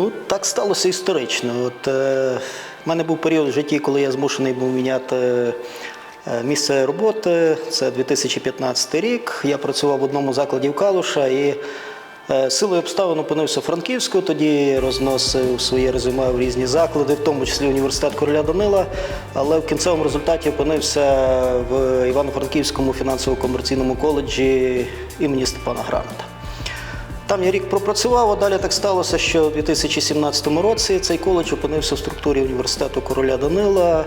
Ну, так сталося історично. От, е, в мене був період в житті, коли я змушений був міняти е, місце роботи. Це 2015 рік. Я працював в одному закладі в Калуша і е, силою обставин опинився в Франківську. Тоді розносив своє резюме в різні заклади, в тому числі університет короля Данила. Але в кінцевому результаті опинився в Івано-Франківському фінансово-комерційному коледжі імені Степана Граната. Там я рік пропрацював, а далі так сталося, що у 2017 році цей коледж опинився в структурі університету короля Данила.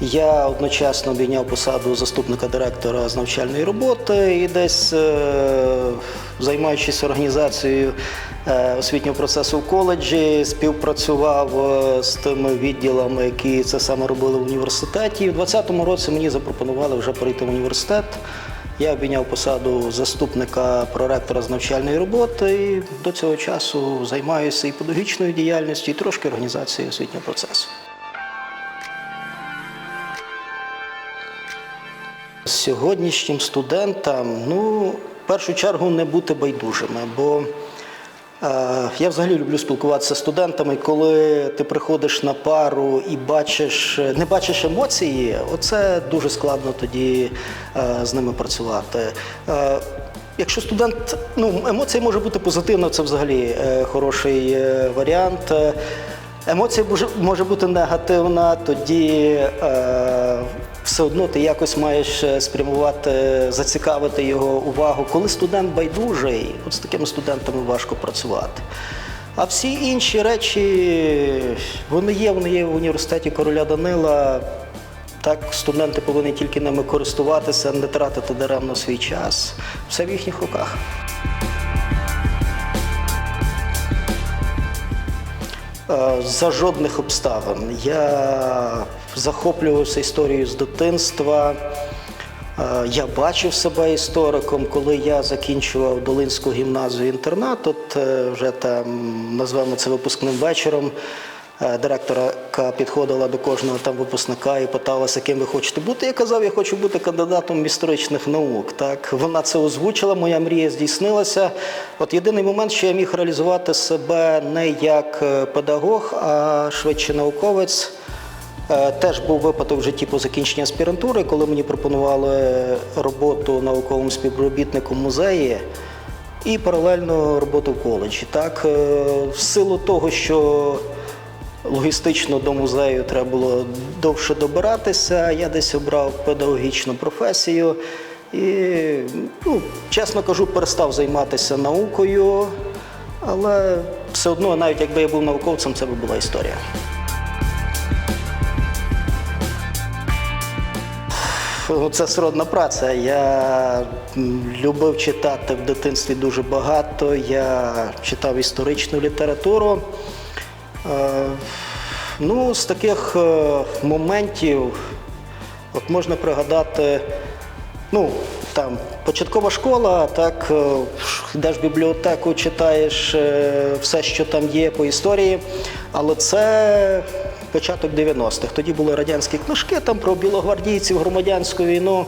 Я одночасно обійняв посаду заступника директора з навчальної роботи і десь, е, займаючись організацією е, освітнього процесу в коледжі, співпрацював е, з тими відділами, які це саме робили в університеті. І в 2020 році мені запропонували вже перейти в університет. Я обійняв посаду заступника проректора з навчальної роботи і до цього часу займаюся і педагогічною діяльністю, і трошки організацією освітнього процесу. Сьогоднішнім студентам, ну, в першу чергу, не бути байдужими, бо я взагалі люблю спілкуватися з студентами, коли ти приходиш на пару і бачиш, не бачиш емоції, оце дуже складно тоді е, з ними працювати. Е, Якщо студент, ну, емоція може бути позитивна, це взагалі е, хороший е, варіант. Е, Емоція може- бути негативна, тоді е, все одно ти якось маєш е, спрямувати, зацікавити його увагу. Коли студент байдужий, от з такими студентами важко працювати. А всі інші речі, вони є, вони є в університеті короля Данила. Так, студенти повинні тільки ними користуватися, не тратити даремно свій час. Все в їхніх руках. За жодних обставин. Я захоплювався історією з дитинства. Я бачив себе істориком, коли я закінчував Долинську гімназію інтернат. От е, вже там назвемо це випускним вечором. Е, Директорка підходила до кожного там випускника і питалася, ким ви хочете бути. Я казав, я хочу бути кандидатом історичних наук. Так вона це озвучила, моя мрія здійснилася. От єдиний момент, що я міг реалізувати себе не як е, педагог, а швидше науковець. Е, Теж був випадок в житті по закінченні аспірантури, коли мені пропонували роботу науковим співробітником музеї і паралельно роботу в коледжі. Так, в силу того, що логістично до музею треба було довше добиратися, я десь обрав педагогічну професію і, ну, чесно кажу, перестав займатися наукою, але все одно, навіть якби я був науковцем, це би була історія. Ну, Це сродна праця. Я любив читати в дитинстві дуже багато. Я читав історичну літературу. Е, Ну, з таких е, моментів от можна пригадати, ну, там, початкова школа, так, е, йдеш в бібліотеку, читаєш все, що там є по історії, але це початок 90-х. Тоді були радянські книжки там про білогвардійців, громадянську війну.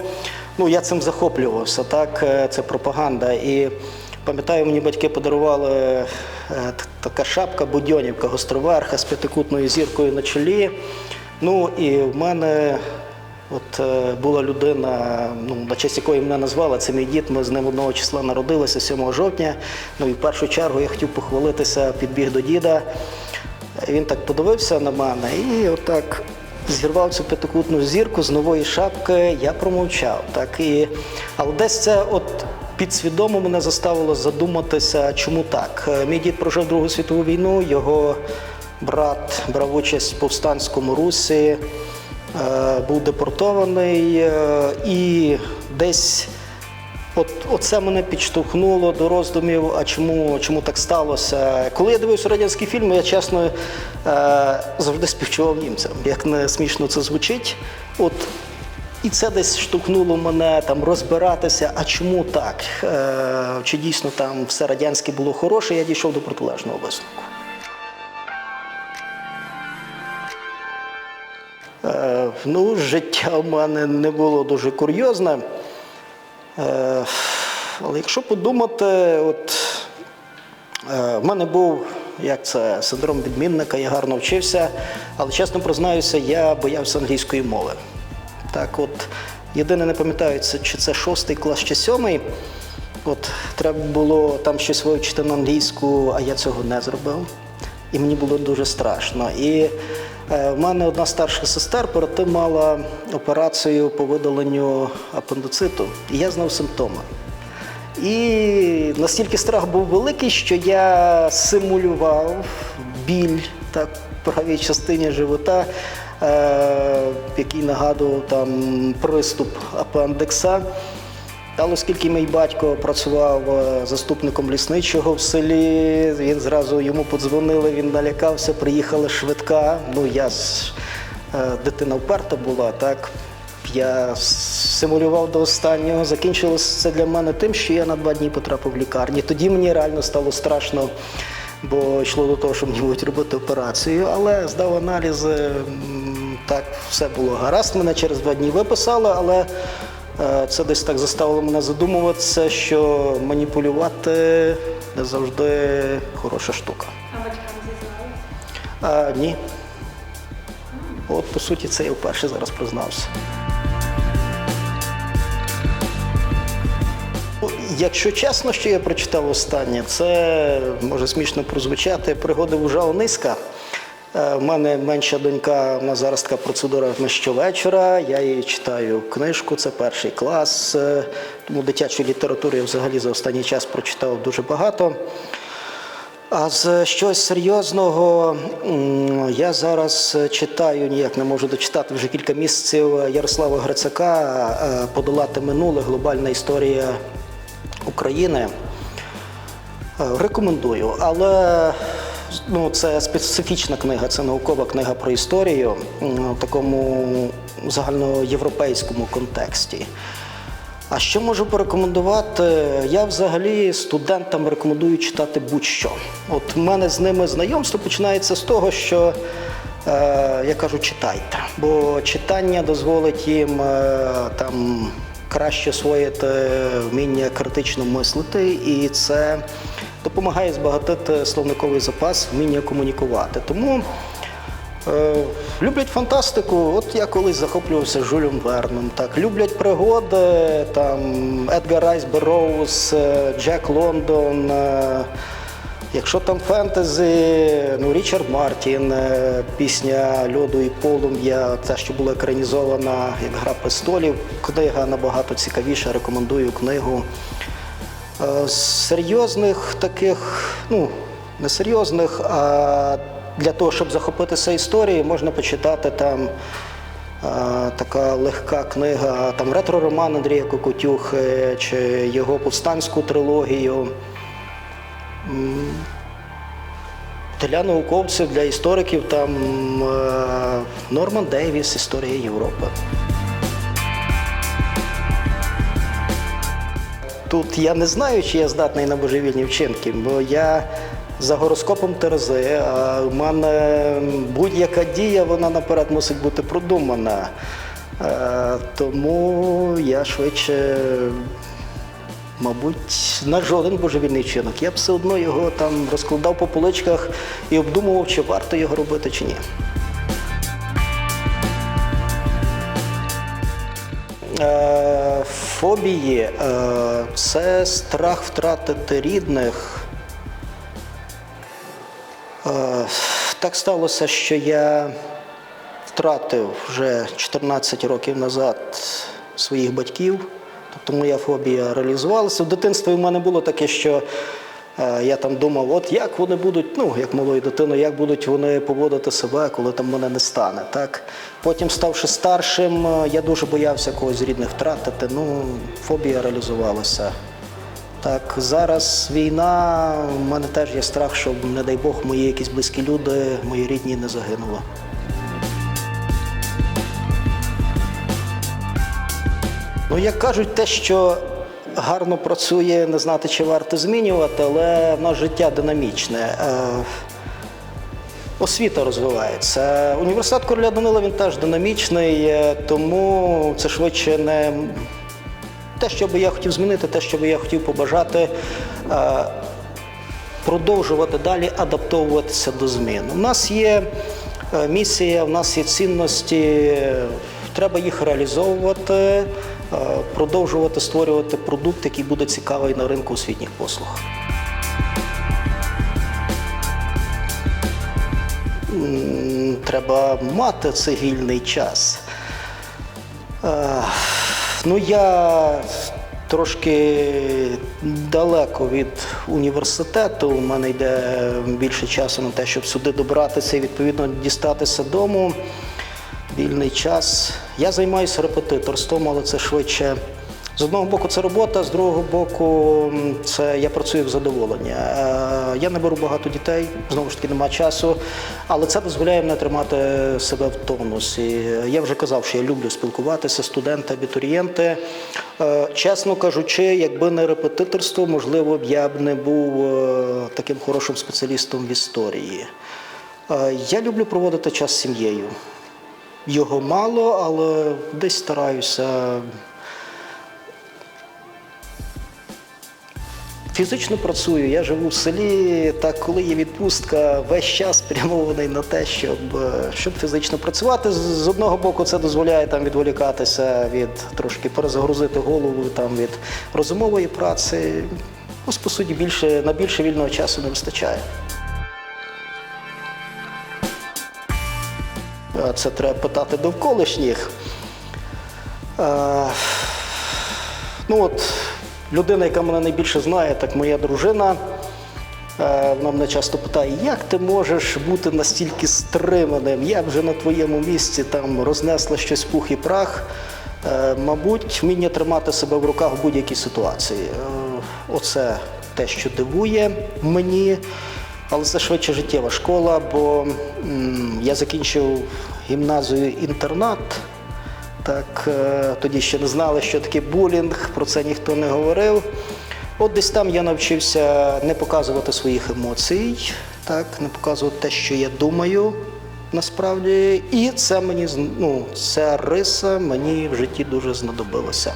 Ну, я цим захоплювався, так, це пропаганда. І пам'ятаю, мені батьки подарували е, така шапка Будьонівка гостроверха з п'ятикутною зіркою на чолі. Ну і в мене От е, була людина, ну, на честь якої мене назвали, це мій дід. Ми з ним одного числа народилися 7 жовтня. Ну і в першу чергу я хотів похвалитися, підбіг до діда. Він так подивився на мене і отак зірвав цю п'ятикутну зірку з нової шапки. Я промовчав. Так і але десь це от. Підсвідомо мене заставило задуматися, чому так. Е, Мій дід прожив Другу світову війну, його брат брав участь в повстанському русі, е, був депортований е, і десь От, оце мене підштовхнуло до роздумів, а чому, чому так сталося. Коли я дивився радянські фільми, я чесно е, завжди співчував німцям. Як не смішно це звучить. От, і це десь штовхнуло мене там розбиратися, а чому так? Е, чи дійсно там все радянське було хороше, я дійшов до протилежного висновку. Е, ну, життя в мене не було дуже курйозне. Е, але якщо подумати, от е, в мене був як це синдром відмінника, я гарно вчився, але чесно признаюся, я боявся англійської мови. Так, от єдине не пам'ятаю, чи це шостий клас, чи сьомий. От треба було там щось вивчити на англійську, а я цього не зробив. І мені було дуже страшно. І е, в мене одна старша сестер перед тим мала операцію по видаленню апендициту, і я знав симптоми. І настільки страх був великий, що я симулював біль так, в правій частині живота, який нагадував там приступ апендикса. Але оскільки мій батько працював е, заступником лісничого в селі, він зразу йому подзвонили, він налякався, приїхала швидка. Ну, я е, дитина вперта була, так. Я симулював до останнього. Закінчилося це для мене тим, що я на два дні потрапив в лікарні. Тоді мені реально стало страшно, бо йшло до того, що мені будуть робити операцію, але здав аналізи. Так, все було гаразд. Мене через два дні виписали, але е, це десь так заставило мене задумуватися, що маніпулювати не завжди хороша штука. А батькам зізнали? А, ні. От, по суті, це я вперше зараз признався. Якщо чесно, що я прочитав останнє, це може смішно прозвучати. Пригоди вужа низька. Е, У мене менша донька, у нас зараз така процедура ми щовечора. Я їй читаю книжку, це перший клас. Е, Тому дитячої літератури я взагалі за останній час прочитав дуже багато. А з щось серйозного я зараз читаю, ніяк не можу дочитати вже кілька місяців Ярослава Грицака е, Подолати минуле глобальна історія України. Е, Рекомендую, але ну, це специфічна книга, це наукова книга про історію в такому загальноєвропейському контексті. А що можу порекомендувати? Я взагалі студентам рекомендую читати будь-що. От в мене з ними знайомство починається з того, що е, я кажу, читайте, бо читання дозволить їм е, там краще освоїти вміння критично мислити, і це допомагає збагатити словниковий запас, вміння комунікувати. Тому Е, люблять фантастику. От я колись захоплювався Жюлем Верном. Так, люблять пригоди, там Едгар Райс Берроуз, е, Джек Лондон. е, Якщо там фентезі, ну Річард Мартін, е, пісня Льоду і полум'я, те, що була екранізована як Гра престолів. Книга набагато цікавіша, рекомендую книгу. Е, серйозних таких, ну, не серйозних, а для того, щоб захопитися історією, можна почитати там е, така легка книга, там ретро-роман Андрія Кокотюхи чи його повстанську трилогію. Для науковців, для істориків там е, Норман Дейвіс, Історія Європи. Тут я не знаю, чи я здатний на божевільні вчинки, бо я за гороскопом Терези, а в мене будь-яка дія, вона наперед мусить бути продумана. Е, Тому я швидше, мабуть, на жоден божевільний вчинок. Я б все одно його там розкладав по поличках і обдумував, чи варто його робити, чи ні. Е, Фобії е, це страх втратити рідних. Е, Так сталося, що я втратив вже 14 років назад своїх батьків. Тобто моя фобія реалізувалася. В дитинстві в мене було таке, що я там думав, от як вони будуть, ну, як малою дитиною, як будуть вони поводити себе, коли там мене не стане. Так? Потім, ставши старшим, е, я дуже боявся когось з рідних втратити. Ну, фобія реалізувалася. Так, зараз війна, в мене теж є страх, щоб, не дай Бог, мої якісь близькі люди, мої рідні не загинули. Ну, як кажуть, те, що гарно працює, не знати, чи варто змінювати, але в нас життя динамічне. Е, Освіта розвивається. Університет короля Данила він теж динамічний, е, тому це швидше не те, що би я хотів змінити, те, що би я хотів побажати. е, продовжувати далі адаптовуватися до змін. У нас є місія, у нас є цінності, треба їх реалізовувати, е, продовжувати створювати продукт, який буде цікавий на ринку освітніх послуг. Треба мати цивільний час. Е, Ну, я трошки далеко від університету. У мене йде більше часу на те, щоб сюди добратися і відповідно дістатися дому. Вільний час. Я займаюся репетиторством, але це швидше. З одного боку, це робота, з другого боку, це я працюю в задоволення. Е, Я не беру багато дітей, знову ж таки, немає часу, але це дозволяє мені тримати себе в тонусі. Я вже казав, що я люблю спілкуватися, студенти, абітурієнти. Е, Чесно кажучи, якби не репетиторство, можливо б я б не був е, таким хорошим спеціалістом в історії. Я люблю проводити час з сім'єю. Його мало, але десь стараюся. Фізично працюю, я живу в селі, так коли є відпустка, весь час спрямований на те, щоб, щоб фізично працювати. З одного боку, це дозволяє там відволікатися від трошки перезагрузити голову там, від розумової праці. Ось, по суті, більше, на більше вільного часу не вистачає. Це треба питати довколишніх. Е, Ну от, людина, яка мене найбільше знає, так моя дружина. Е, Вона мене часто питає, як ти можеш бути настільки стриманим? Я вже на твоєму місці там рознесла щось пух і прах. Е, Мабуть, вміння тримати себе в руках в будь-якій ситуації. Оце те, що дивує мені. Але це швидше життєва школа, бо я закінчив гімназію інтернат. Так, е, тоді ще не знали, що таке булінг, про це ніхто не говорив. От десь там я навчився не показувати своїх емоцій, так, не показувати те, що я думаю насправді. І це мені ну, ця риса мені в житті дуже знадобилася.